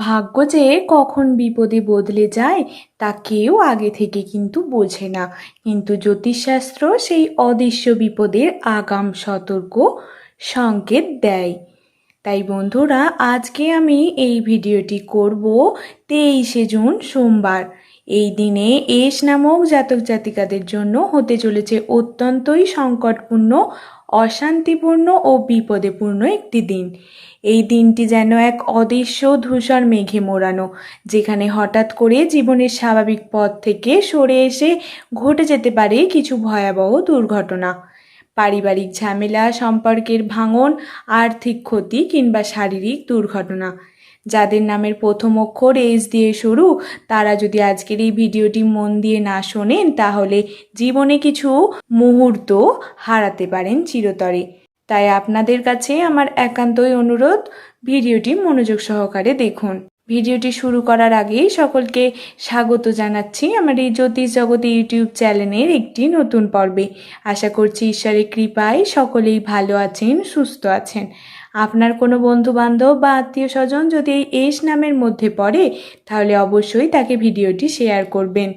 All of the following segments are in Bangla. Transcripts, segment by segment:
ভাগ্য যে কখন বিপদে বদলে যায়, তা কেউ আগে থেকে কিন্তু বোঝে না। কিন্তু জ্যোতিষশাস্ত্র সেই অদৃশ্য বিপদের আগাম সতর্ক সংকেত দেয়। তাই বন্ধুরা, আজকে আমি এই ভিডিওটি করব তেইশে জুন সোমবার। এই দিনে এস নামক জাতক জাতিকাদের জন্য হতে চলেছে অত্যন্তই সংকটপূর্ণ অশান্তিপূর্ণ ও বিপদেপূর্ণ একটি দিন। এই দিনটি যেন এক অদৃশ্য ধূসর মেঘে মোড়ানো, যেখানে হঠাৎ করে জীবনের স্বাভাবিক পথ থেকে সরে এসে ঘটে যেতে পারে কিছু ভয়াবহ দুর্ঘটনা। পারিবারিক ঝামেলা, সম্পর্কের ভাঙন, আর্থিক ক্ষতি কিংবা শারীরিক দুর্ঘটনা। যাদের নামের প্রথম অক্ষর এস দিয়ে শুরু, তারা যদি আজকের এই ভিডিওটি মন দিয়ে না শোনেন, তাহলে জীবনে কিছু মুহূর্ত হারাতে পারেন চিরতরে। তাই আপনাদের কাছে আমার একান্তই অনুরোধ, ভিডিওটি মনোযোগ সহকারে দেখুন। ভিডিওটি শুরু করার আগেই সকলকে স্বাগত জানাচ্ছি আমার এই জ্যোতিষ জগতে ইউটিউব চ্যানেলের একটি নতুন পর্বে। আশা করছি ঈশ্বরের কৃপায় সকলেই ভালো আছেন, সুস্থ আছেন। আপনার কোনো বন্ধু বান্ধব বা আত্মীয় স্বজন যদি এই এস নামের মধ্যে পড়ে, তাহলে অবশ্যই তাকে ভিডিওটি শেয়ার করবেন।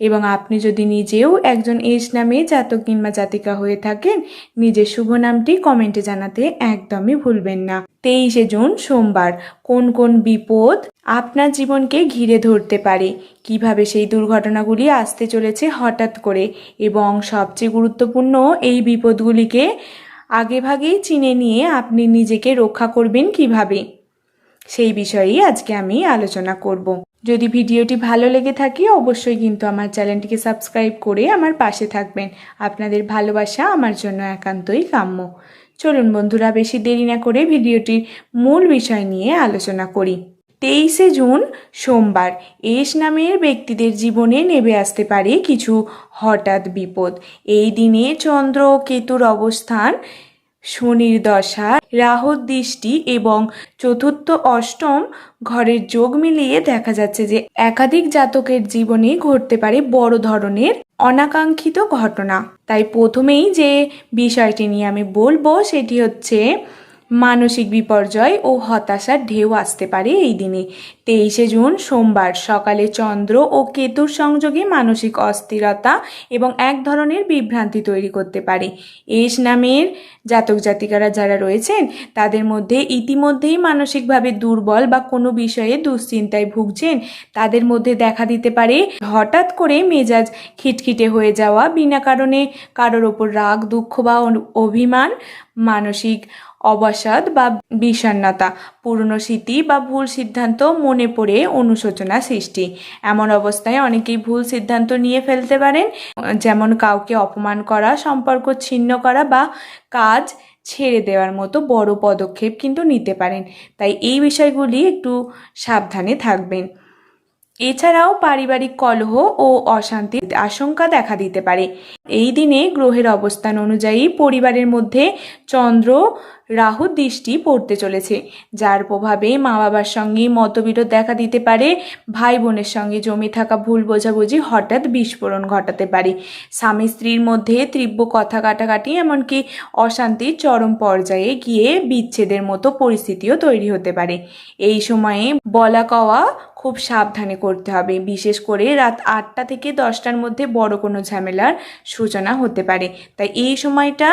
এবং আপনি যদি নিজেও একজন এস নামে জাতক কিংবা জাতিকা হয়ে থাকেন, নিজের শুভ নামটি কমেন্টে জানাতে একদমই ভুলবেন না। তেইশে জুন, সোমবার। কোন কোন বিপদ আপনার জীবনকে ঘিরে ধরতে পারে? কীভাবে সেই দুর্ঘটনাগুলি আসতে চলেছে হঠাৎ করে? এবং সবচেয়ে গুরুত্বপূর্ণ এই বিপদগুলিকে আগেভাগেই চিনে নিয়ে আপনি নিজেকে রক্ষা করবেন কীভাবে? সেই বিষয়েই আজকে আমি আলোচনা করব। যদি ভিডিওটি ভালো লেগে থাকে, অবশ্যই কিন্তু আমার চ্যানেলটিকে সাবস্ক্রাইব করে আমার পাশে থাকবেন। আপনাদের ভালোবাসা আমার জন্য একান্তই কাম্য। চলুন বন্ধুরা, বেশি দেরি না করে ভিডিওটির মূল বিষয় নিয়ে আলোচনা করি। তেইশে জুন, সোমবার। এস নামের ব্যক্তিদের জীবনে নেমে আসতে পারে কিছু হঠাৎ বিপদ। এই দিনে চন্দ্র কেতুর অবস্থান, শনির দশা, রাহুর দৃষ্টি এবং চতুর্থ অষ্টম ঘরের যোগ মিলিয়ে দেখা যাচ্ছে যে একাধিক জাতকের জীবনে ঘটতে পারে বড় ধরনের অনাকাঙ্ক্ষিত ঘটনা। তাই প্রথমেই যে বিষয়টি নিয়ে আমি বলব সেটি হচ্ছে মানসিক বিপর্যয় ও হতাশার ঢেউ আসতে পারে এই দিনে। তেইশে জুন, সোমবার, সকালে চন্দ্র ও কেতুর সংযোগে মানসিক অস্থিরতা এবং এক ধরনের বিভ্রান্তি তৈরি করতে পারে। এস নামের জাতক জাতিকারা যারা রয়েছেন, তাদের মধ্যে ইতিমধ্যেই মানসিকভাবে দুর্বল বা কোনো বিষয়ে দুশ্চিন্তায় ভুগছেন, তাদের মধ্যে দেখা দিতে পারে হঠাৎ করে মেজাজ খিটখিটে হয়ে যাওয়া, বিনা কারণে কারোর ওপর রাগ, দুঃখ বা অভিমান, মানসিক অবসাদ বা বিষণ্ণতা, পুরনো স্মৃতি বা ভুল সিদ্ধান্ত মনে পড়ে অনুশোচনা সৃষ্টি। এমন অবস্থায় অনেকেই ভুল সিদ্ধান্ত নিয়ে ফেলতে পারেন, যেমন কাউকে অপমান করা, সম্পর্ক ছিন্ন করা বা কাজ ছেড়ে দেওয়ার মতো বড় পদক্ষেপ কিন্তু নিতে পারেন। তাই এই বিষয়গুলি একটু সাবধানে থাকবেন। এছাড়াও পারিবারিক কলহ ও অশান্তির আশঙ্কা দেখা দিতে পারে। এই দিনে গ্রহের অবস্থান অনুযায়ী পরিবারের মধ্যে চন্দ্র রাহু দৃষ্টি পড়তে চলেছে। যার প্রভাবে মা বাবার সঙ্গে মতবিরোধ দেখা দিতে পারে ভাই বোনের সঙ্গে জমে থাকা ভুল বোঝাবুঝি হঠাৎ বিস্ফোরণ ঘটাতে পারে। স্বামী স্ত্রীর মধ্যে তীব্র কথা কাটাকাটি, এমনকি অশান্তির চরম পর্যায়ে গিয়ে বিচ্ছেদের মতো পরিস্থিতিও তৈরি হতে পারে। এই সময়ে বলা কওয়া খুব সাবধানে করতে হবে। বিশেষ করে রাত আটটা থেকে দশটার মধ্যে বড় কোনো ঝামেলার সূচনা হতে পারে। তাই এই সময়টা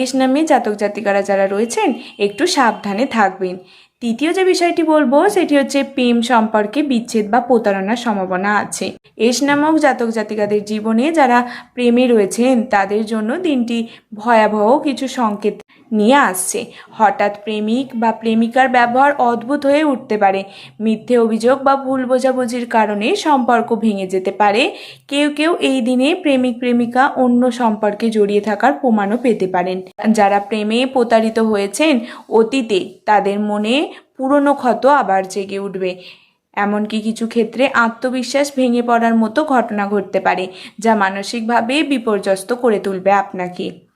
এস নামে জাতক জাতিকারা যারা রয়েছেন, একটু সাবধানে থাকবেন। তৃতীয় যে বিষয়টি বলব, সেটি হচ্ছে প্রেম সম্পর্কে বিচ্ছেদ বা প্রতারণার সম্ভাবনা আছে। এস নামক জাতক জাতিকাদের জীবনে যারা প্রেমে রয়েছেন, তাদের জন্য দিনটি ভয়াবহ কিছু সংকেত নিয়ে আসছে। হঠাৎ প্রেমিক বা প্রেমিকার ব্যবহার অদ্ভুত হয়ে উঠতে পারে। মিথ্যে অভিযোগ বা ভুল বোঝাবুঝির কারণে সম্পর্ক ভেঙে যেতে পারে। কেউ কেউ এই দিনে প্রেমিক, প্রেমিকা অন্য সম্পর্কে জড়িয়ে থাকার প্রমাণও পেতে পারেন। যারা প্রেমে প্রতারিত হয়েছেন, অতীতে তাদের মনে পুরনো ক্ষত আবার জেগে উঠবে। এমনকি কিছু ক্ষেত্রে আত্মবিশ্বাস ভেঙে পড়ার মতো ঘটনা ঘটতে পারে, যা মানসিকভাবে বিপর্যস্ত করে তুলবে আপনাকে।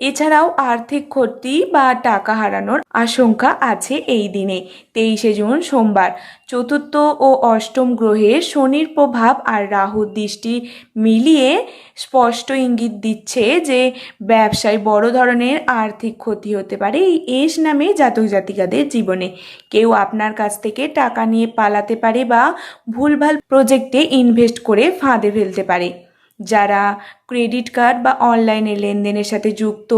এছাড়াও আর্থিক ক্ষতি বা টাকা হারানোর আশঙ্কা আছে এই দিনে। তেইশে জুন, সোমবার। চতুর্থ ও অষ্টম গ্রহে শনির প্রভাব আর রাহুর দৃষ্টি মিলিয়ে স্পষ্ট ইঙ্গিত দিচ্ছে যে ব্যবসায় বড় ধরনের আর্থিক ক্ষতি হতে পারে এই এস নামে জাতক জাতিকাদের জীবনে। কেউ আপনার কাছ থেকে টাকা নিয়ে পালাতে পারে বা ভুলভাল প্রজেক্টে ইনভেস্ট করে ফাঁদে ফেলতে পারে। যারা ক্রেডিট কার্ড বা অনলাইনে লেনদেনের সাথে যুক্ত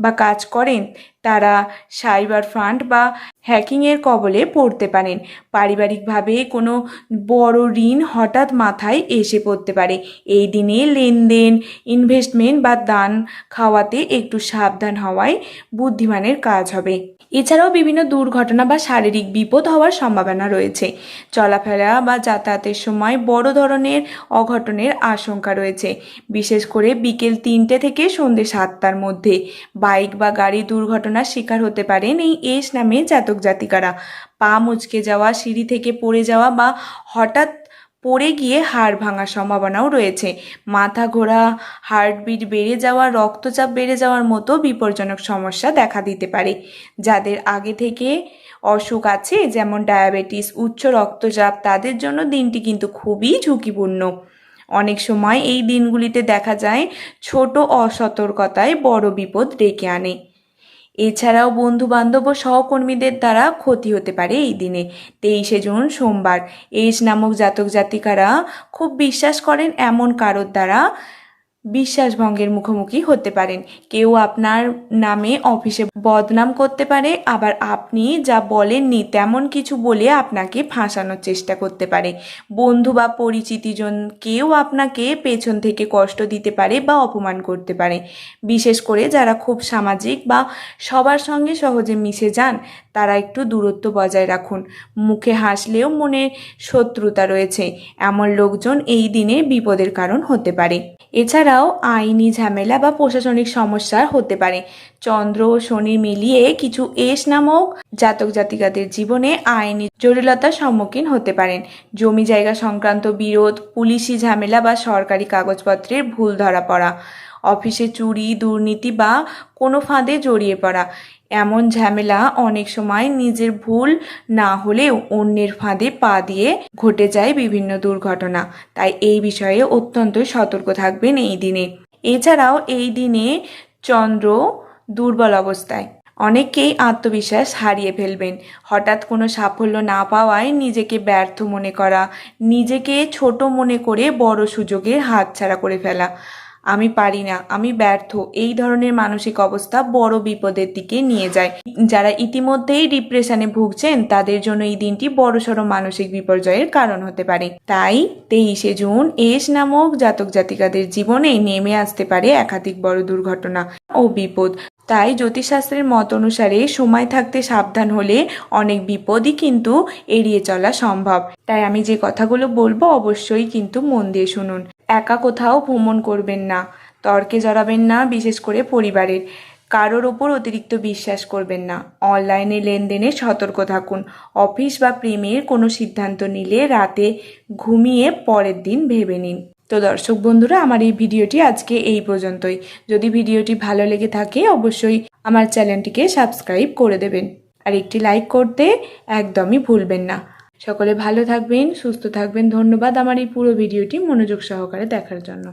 বা কাজ করেন তারা সাইবার ফান্ড বা হ্যাকিংয়ের কবলে পড়তে পারেন। পারিবারিকভাবে কোনো বড় ঋণ হঠাৎ মাথায় এসে পড়তে পারে। এই দিনে লেনদেন ইনভেস্টমেন্ট বা দান খাওয়াতে একটু সাবধান হওয়াই বুদ্ধিমানের কাজ হবে। এছাড়াও বিভিন্ন দুর্ঘটনা বা শারীরিক বিপদ হওয়ার সম্ভাবনা রয়েছে। চলাফেরা বা যাতায়াতের সময় বড় ধরনের অঘটনের আশঙ্কা রয়েছে। বিশেষ করে বিকেল তিনটে থেকে সন্ধ্যে সাতটার মধ্যে। বাইক বা গাড়ি দুর্ঘটনার শিকার হতে পারেন এই এস নামে জাতক জাতিকারা। পা মুচকে যাওয়া, সিঁড়ি থেকে পড়ে যাওয়া বা হঠাৎ পড়ে গিয়ে হাড় ভাঙার সম্ভাবনাও রয়েছে। মাথা ঘোরা, হার্টবিট বেড়ে যাওয়া, রক্তচাপ বেড়ে যাওয়ার মতো বিপজ্জনক সমস্যা দেখা দিতে পারে। যাদের আগে থেকে অসুখ আছে, যেমন ডায়াবেটিস, উচ্চ রক্তচাপ, তাদের জন্য দিনটি কিন্তু খুবই ঝুঁকিপূর্ণ। অনেক সময় এই দিনগুলিতে দেখা যায় ছোট অসতর্কতায় বড় বিপদ ডেকে আনে। এছাড়াও বন্ধু বান্ধব ও সহকর্মীদের দ্বারা ক্ষতি হতে পারে এই দিনে। তেইশে জুন, সোমবার। এইস নামক জাতক জাতিকারা খুব বিশ্বাস করেন এমন কারোর দ্বারা বিশ্বাসভঙ্গের মুখোমুখি হতে পারেন। কেউ আপনার নামে অফিসে বদনাম করতে পারে, আবার আপনি যা বলেননি তেমন কিছু বলে আপনাকে ফাঁসানোর চেষ্টা করতে পারে। বন্ধু বা পরিচিতিজন কেউ আপনাকে পেছন থেকে কষ্ট দিতে পারে বা অপমান করতে পারে। বিশেষ করে যারা খুব সামাজিক বা সবার সঙ্গে সহজে মিশে যান, তারা একটু দূরত্ব বজায় রাখুন। মুখে হাসলেও মনে শত্রুতা রয়েছে। এমন লোকজন এই দিনে বিপদের কারণ হতে পারে। এছাড়াও আইনি ঝামেলা বা প্রশাসনিক সমস্যা হতে পারে। চন্দ্র ও শনি মিলিয়ে কিছু এস নামক জাতক জাতিকাদের জীবনে আইনি জটিলতার সম্মুখীন হতে পারেন। জমি জায়গা সংক্রান্ত বিরোধ, পুলিশি ঝামেলা বা সরকারি কাগজপত্রের ভুল ধরা পড়া, অফিসে চুরি, দুর্নীতি বা কোনো ফাঁদে জড়িয়ে পড়া এমন ঝামেলা অনেক সময় নিজের ভুল না হলেও অন্যের ফাঁদে পা দিয়ে ঘটে যায় বিভিন্ন দুর্ঘটনা। তাই এই বিষয়ে অত্যন্ত সতর্ক থাকবেন এই দিনে। এছাড়াও এই দিনে চন্দ্র দুর্বল অবস্থায়। অনেককেই আত্মবিশ্বাস হারিয়ে ফেলবেন। হঠাৎ কোনো সাফল্য না পাওয়ায় নিজেকে ব্যর্থ মনে করা, নিজেকে ছোট মনে করে বড় সুযোগের হাতছাড়া করে ফেলা। আমি পারি না, আমি ব্যর্থ। এই ধরনের মানসিক অবস্থা বড় বিপদের দিকে নিয়ে যায়। যারা ইতিমধ্যেই ডিপ্রেশনে ভুগছেন, তাদের জন্য এই দিনটি বড়সড় মানসিক বিপর্যয়ের কারণ হতে পারে। তাই তেইশে জুন এস নামক জাতক জাতিকাদের জীবনে নেমে আসতে পারে একাধিক বড় দুর্ঘটনা ও বিপদ। তাই জ্যোতিষশাস্ত্রের মত অনুসারে সময় থাকতে সাবধান হলে অনেক বিপদই কিন্তু এড়িয়ে চলা সম্ভব। তাই আমি যে কথাগুলো বলব অবশ্যই কিন্তু মন দিয়ে শুনুন। একা কোথাও ভ্রমণ করবেন না, তর্কে জড়াবেন না, বিশেষ করে পরিবারের। কারোর ওপর অতিরিক্ত বিশ্বাস করবেন না। অনলাইনে লেনদেনে সতর্ক থাকুন। অফিস বা প্রেমের কোনো সিদ্ধান্ত নিলে রাতে ঘুমিয়ে পরের দিন ভেবে নিন। তো দর্শক বন্ধুরা, আমার এই ভিডিওটি আজকে এই পর্যন্তই। যদি ভিডিওটি ভালো লেগে থাকে, অবশ্যই আমার চ্যানেলটিকে সাবস্ক্রাইব করে দেবেন। আর একটি লাইক করতে একদমই ভুলবেন না। সকলে ভালো থাকবেন, সুস্থ থাকবেন। ধন্যবাদ আমার এই পুরো ভিডিওটি মনোযোগ সহকারে দেখার জন্য।